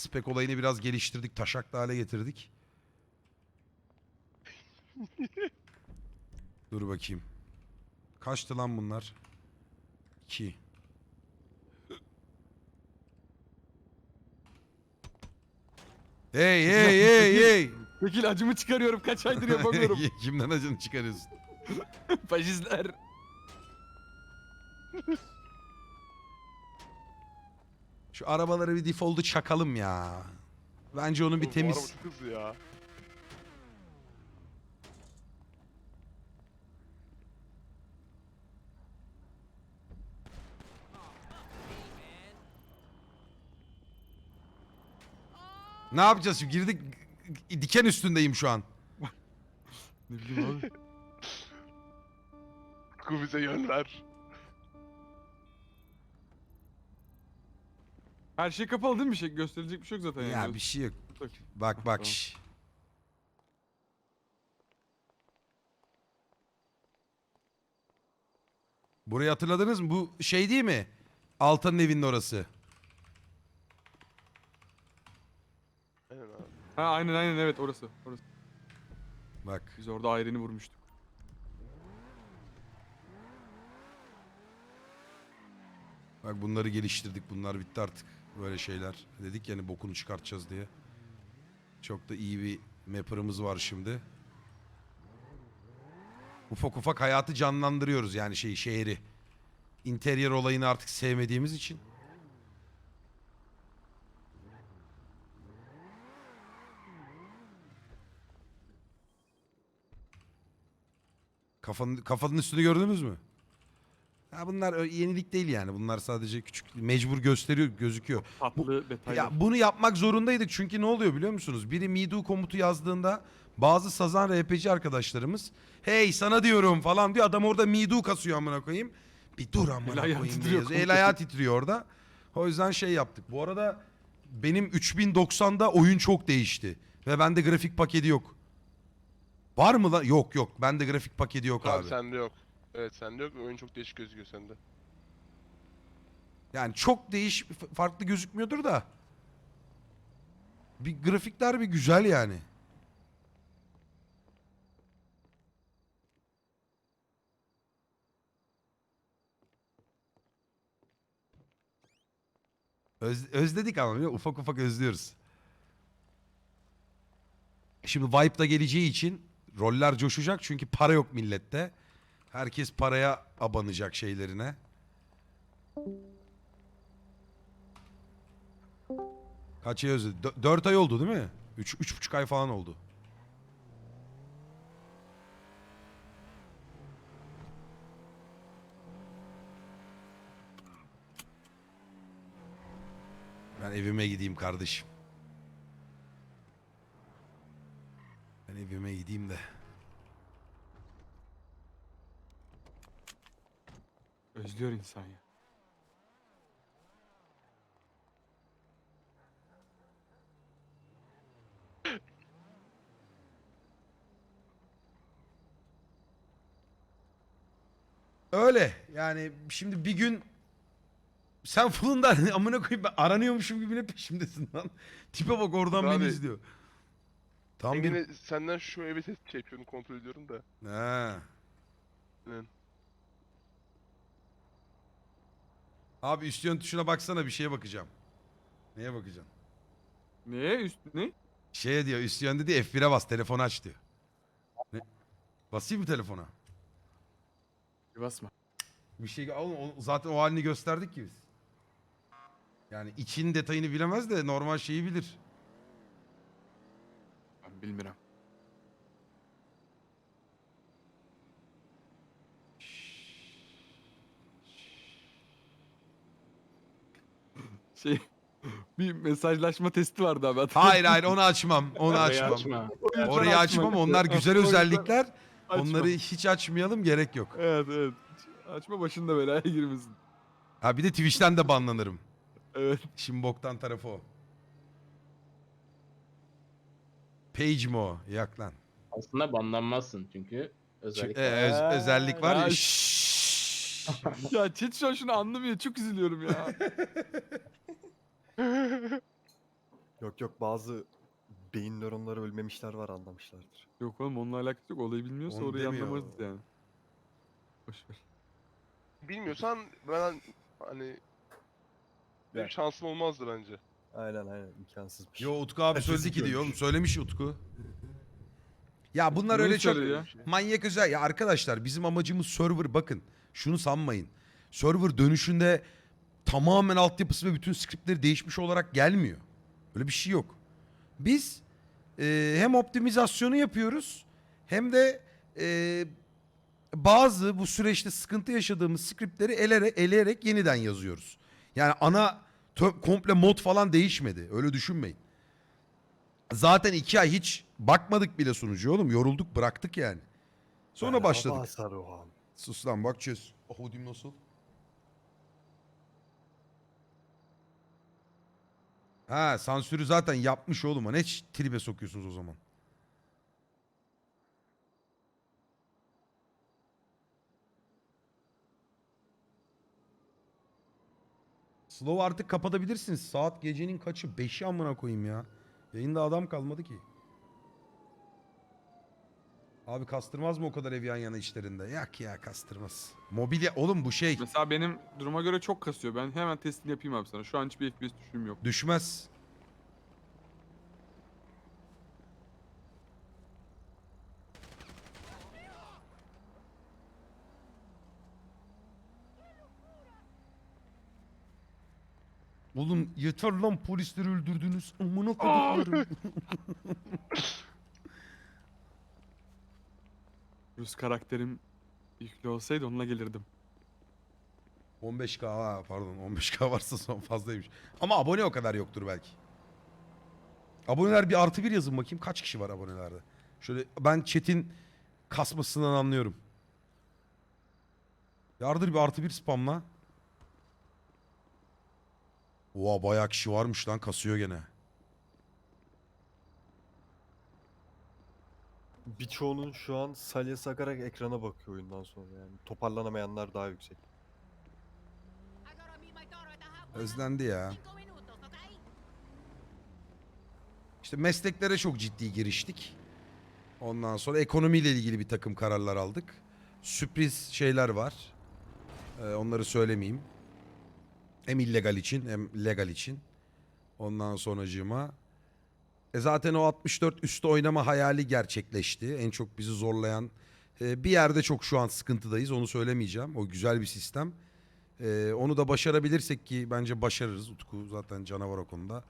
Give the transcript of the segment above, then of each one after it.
spek olayını biraz geliştirdik. Taşaklı hale getirdik. Dur bakayım. Kaçtı lan bunlar? 2. Hey hey hey hey. Çekil acımı çıkarıyorum kaç aydır yapamıyorum. Kimden acını çıkarıyorsun? Faşistler. Şu arabaları bir default'u çakalım ya. Bence onun bir Oğlum, bu temiz... araba çok hızlı ya. Ne yapacağız şimdi? Girdik diken üstündeyim şu an. Ne bileyim abi. Ku bize yön ver. Her şey kapalı değil mi? Bir şey gösterilecek bir şey yok zaten. yani. Ya bir şey yok. Bak. Bak bak. Tamam. şş. Burayı hatırladınız mı? Bu şey değil mi? Altan'ın evinin orası. Aynen abi. Ha aynen aynen evet orası. orası. Bak. Biz orada ayreni vurmuştuk. Bak bunları geliştirdik. Bunlar bitti artık. Böyle şeyler. Dedik yani bokunu çıkartacağız diye. Çok da iyi bir mapper'ımız var şimdi. Ufak ufak hayatı canlandırıyoruz yani şey şehri. İnteryer olayını artık sevmediğimiz için. Kafanın, kafanın üstünü gördünüz mü? Ha bunlar yenilik değil yani. Bunlar sadece küçük mecbur gösteriyor, gözüküyor. Tatlı detaylar. Ya bunu yapmak zorundaydık çünkü ne oluyor biliyor musunuz? Biri midu komutu yazdığında bazı sazan RPG arkadaşlarımız hey sana diyorum falan diyor. Adam orada midu kasıyor amına koyayım. Bir dur amına El koyayım yazıyor. El ayağı titriyor orada. O yüzden şey yaptık. Bu arada benim 3090'da oyun çok değişti. Ve bende grafik paketi yok. Var mı lan? Yok yok. Bende grafik paketi yok Abi, abi. sende yok. Evet sende yok. Oyun çok değişik gözüküyor sende. Yani çok değiş farklı gözükmüyordur da. Bir grafikler bir güzel yani. Öz- özledik ama ufak ufak özlüyoruz. Şimdi Vibe da geleceği için roller coşacak çünkü para yok millette. Herkes paraya abanacak şeylerine. Kaç ay özledi? Dö- dört ay oldu değil mi? Üç, üç buçuk ay falan oldu. Ben evime gideyim kardeşim. Ben evime gideyim de. Özlüyor insan ya. Öyle yani şimdi bir gün sen Fulun'dan amına koyayım ben aranıyormuşum gibi ne peşimdesin lan. Tipe bak oradan Abi, beni izliyor. Tam Ben bir... yine senden şu evi test şey yapıyorum kontrol ediyorum da. Ha. Aynen. Abi üst yön tuşuna baksana bir şeye bakacağım. Neye bakacaksın? Ne? Üst ne? Şeye diyor üst yönde diye F1'e bas telefonu aç diyor. Ne? Basayım mı telefona? Bir basma. Bir şey oğlum, o- zaten o halini gösterdik ki biz. Yani için detayını bilemez de normal şeyi bilir. Ben bilmiyorum. Şey bir mesajlaşma testi vardı abi. Hayır hayır onu açmam. Onu Orayı açmam. açma. Orayı açmam. Onlar güzel özellikler. açma. Onları hiç açmayalım gerek yok. Evet evet. Açma başında belaya girmesin. Ha bir de Twitch'ten de banlanırım. Evet. Şimdi boktan tarafı o. Page mi o? Yak lan. Aslında banlanmazsın çünkü özellikle. e, öz- özellik var ya. Ya, şşş. ya chat şu an şunu anlamıyor. Çok üzülüyorum ya. Yok yok bazı beyin nöronları ölmemişler var anlamışlardır. Yok oğlum onunla alakası yok. Olayı bilmiyorsa Onu orayı demiyor. yani. Boşver. Bilmiyorsan ben hani benim Ya. şansım olmazdı bence. Aynen aynen imkansızmış. Yo Utku abi söyledi ki diyor oğlum. Söylemiş Utku. Ya bunlar Bunu öyle çok ya. manyak özel. Ya arkadaşlar bizim amacımız server bakın. Şunu sanmayın. Server dönüşünde tamamen altyapısı ve bütün skriptleri değişmiş olarak gelmiyor. Öyle bir şey yok. Biz e, hem optimizasyonu yapıyoruz hem de e, bazı bu süreçte sıkıntı yaşadığımız skriptleri elere, eleyerek yeniden yazıyoruz. Yani ana komple mod falan değişmedi. Öyle düşünmeyin. Zaten iki ay hiç bakmadık bile sunucu oğlum. Yorulduk bıraktık yani. Sonra Merhaba başladık. Saruhan. Sus lan bak çöz. Ahudim nasıl? Ha sansürü zaten yapmış oğlum. Ne ç- tribe sokuyorsunuz o zaman? Slow artık kapatabilirsiniz. Saat gecenin kaçı? Beşi amına koyayım ya. Yayında adam kalmadı ki. Abi kastırmaz mı o kadar ev yan yana işlerinde? Yak ya kastırmaz. Mobilya oğlum bu şey Mesela benim duruma göre çok kasıyor. Ben hemen testini yapayım abi sana. Şu an hiçbir FPS düşüşüm yok. düşmez. Oğlum yeter lan polisleri öldürdünüz. Amına koduklarım. Rus karakterim yüklü olsaydı onunla gelirdim. 15k ha, pardon 15k varsa son fazlaymış. Ama abone o kadar yoktur belki. Aboneler bir artı bir yazın bakayım kaç kişi var abonelerde. Şöyle ben chat'in kasmasından anlıyorum. Yardır bir artı bir spamla. Oha bayağı kişi varmış lan kasıyor gene. Birçoğunun şu an salya sakarak ekrana bakıyor oyundan sonra yani. Toparlanamayanlar daha yüksek. Özlendi ya. İşte mesleklere çok ciddi giriştik. Ondan sonra ekonomiyle ilgili bir takım kararlar aldık. Sürpriz şeyler var. Ee, onları söylemeyeyim. Hem illegal için hem legal için. Ondan sonracığıma. E zaten o 64 üstü oynama hayali gerçekleşti. En çok bizi zorlayan. e, bir yerde çok şu an sıkıntıdayız onu söylemeyeceğim. O güzel bir sistem. Ee, onu da başarabilirsek ki bence başarırız. Utku zaten canavar o konuda.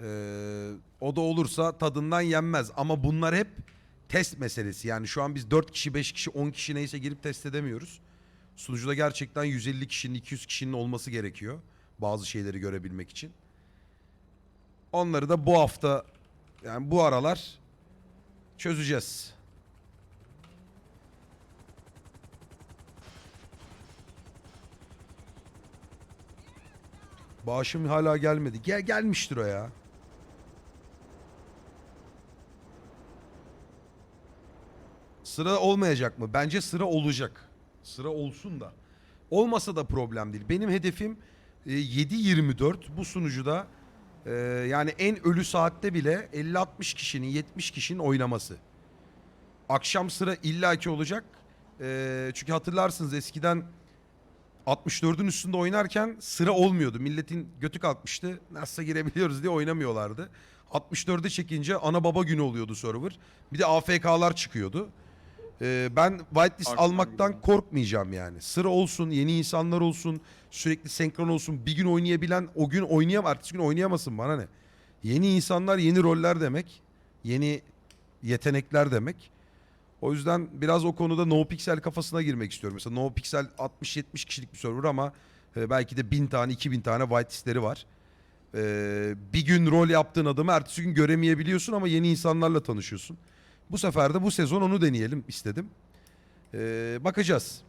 Ee, o da olursa tadından yenmez. Ama bunlar hep test meselesi. Yani şu an biz 4 kişi, 5 kişi, 10 kişi neyse girip test edemiyoruz. Sunucuda gerçekten 150 kişinin, 200 kişinin olması gerekiyor. Bazı şeyleri görebilmek için. Onları da bu hafta yani bu aralar çözeceğiz. Bağışım hala gelmedi. Gel gelmiştir o ya. Sıra olmayacak mı? Bence sıra olacak. Sıra olsun da. Olmasa da problem değil. Benim hedefim e, 7-24 bu sunucuda e, yani en ölü saatte bile 50-60 kişinin 70 kişinin oynaması. Akşam sıra illaki olacak. E, çünkü hatırlarsınız eskiden 64'ün üstünde oynarken sıra olmuyordu. Milletin götü kalkmıştı. Nasılsa girebiliyoruz diye oynamıyorlardı. 64'e çekince ana baba günü oluyordu server. Bir de AFK'lar çıkıyordu. Ee, ben whitelist Akşam almaktan gibi. korkmayacağım yani. Sıra olsun, yeni insanlar olsun, sürekli senkron olsun. Bir gün oynayabilen o gün oynayam, ertesi gün oynayamasın bana ne. Yeni insanlar, yeni roller demek. Yeni yetenekler demek. O yüzden biraz o konuda no pixel kafasına girmek istiyorum. Mesela no pixel 60-70 kişilik bir server ama e, belki de 1000 tane 2000 tane whitelistleri var. E, bir gün rol yaptığın adamı ertesi gün göremeyebiliyorsun ama yeni insanlarla tanışıyorsun. Bu sefer de bu sezon onu deneyelim istedim. E, bakacağız.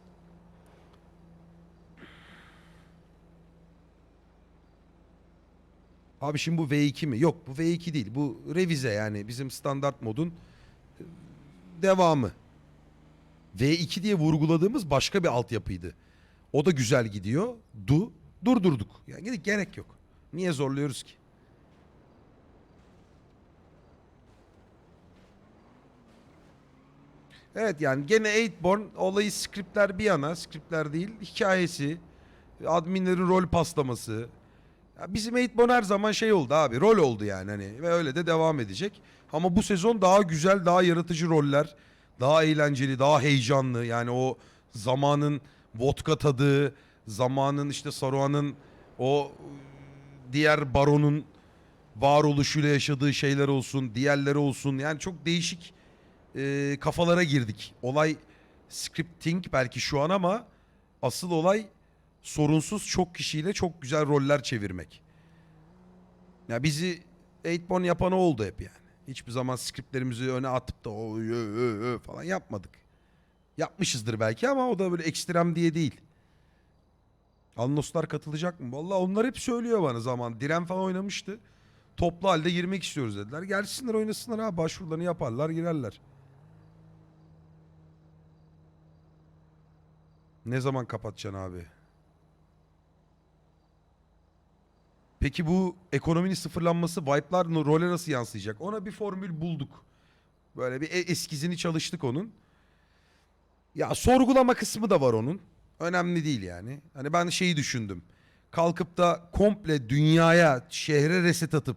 Abi şimdi bu V2 mi? Yok bu V2 değil. Bu revize yani bizim standart modun e, devamı. V2 diye vurguladığımız başka bir altyapıydı. O da güzel gidiyor. Du durdurduk. Yani gerek yok. Niye zorluyoruz ki? Evet yani gene Eightborn olayı skriptler bir yana, skriptler değil, hikayesi, adminlerin rol paslaması. Ya bizim Eightborn her zaman şey oldu abi, rol oldu yani hani ve öyle de devam edecek. Ama bu sezon daha güzel, daha yaratıcı roller, daha eğlenceli, daha heyecanlı. Yani o zamanın vodka tadı, zamanın işte Saruhan'ın o diğer baronun varoluşuyla yaşadığı şeyler olsun, diğerleri olsun. Yani çok değişik e, kafalara girdik. Olay scripting belki şu an ama asıl olay sorunsuz çok kişiyle çok güzel roller çevirmek. Ya bizi Eightborn yapan o oldu hep yani. Hiçbir zaman skriptlerimizi öne atıp da o ö, ö, ö falan yapmadık. Yapmışızdır belki ama o da böyle ekstrem diye değil. Alnoslar katılacak mı? Vallahi onlar hep söylüyor bana zaman. Diren falan oynamıştı. Toplu halde girmek istiyoruz dediler. Gelsinler oynasınlar ha başvurularını yaparlar girerler. Ne zaman kapatacaksın abi? Peki bu ekonominin sıfırlanması wipe'lar role nasıl yansıyacak? Ona bir formül bulduk. Böyle bir e- eskizini çalıştık onun. Ya sorgulama kısmı da var onun. Önemli değil yani. Hani ben şeyi düşündüm. Kalkıp da komple dünyaya, şehre reset atıp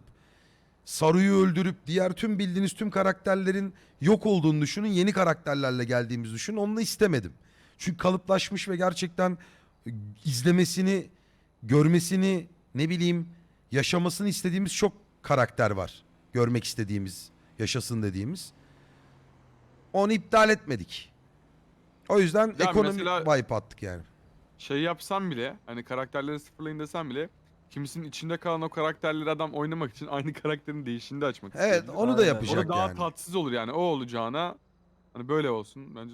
Saru'yu öldürüp diğer tüm bildiğiniz tüm karakterlerin yok olduğunu düşünün. Yeni karakterlerle geldiğimizi düşünün. Onu istemedim. Çünkü kalıplaşmış ve gerçekten izlemesini, görmesini, ne bileyim yaşamasını istediğimiz çok karakter var. Görmek istediğimiz, yaşasın dediğimiz. Onu iptal etmedik. O yüzden Ya ekonomi mesela- wipe attık yani. Şey yapsam bile hani karakterleri sıfırlayın desem bile kimisinin içinde kalan o karakterleri adam oynamak için aynı karakterin değişini de açmak Evet isteyebilir. onu da yapacak O da daha yani. tatsız olur yani o olacağına hani böyle olsun bence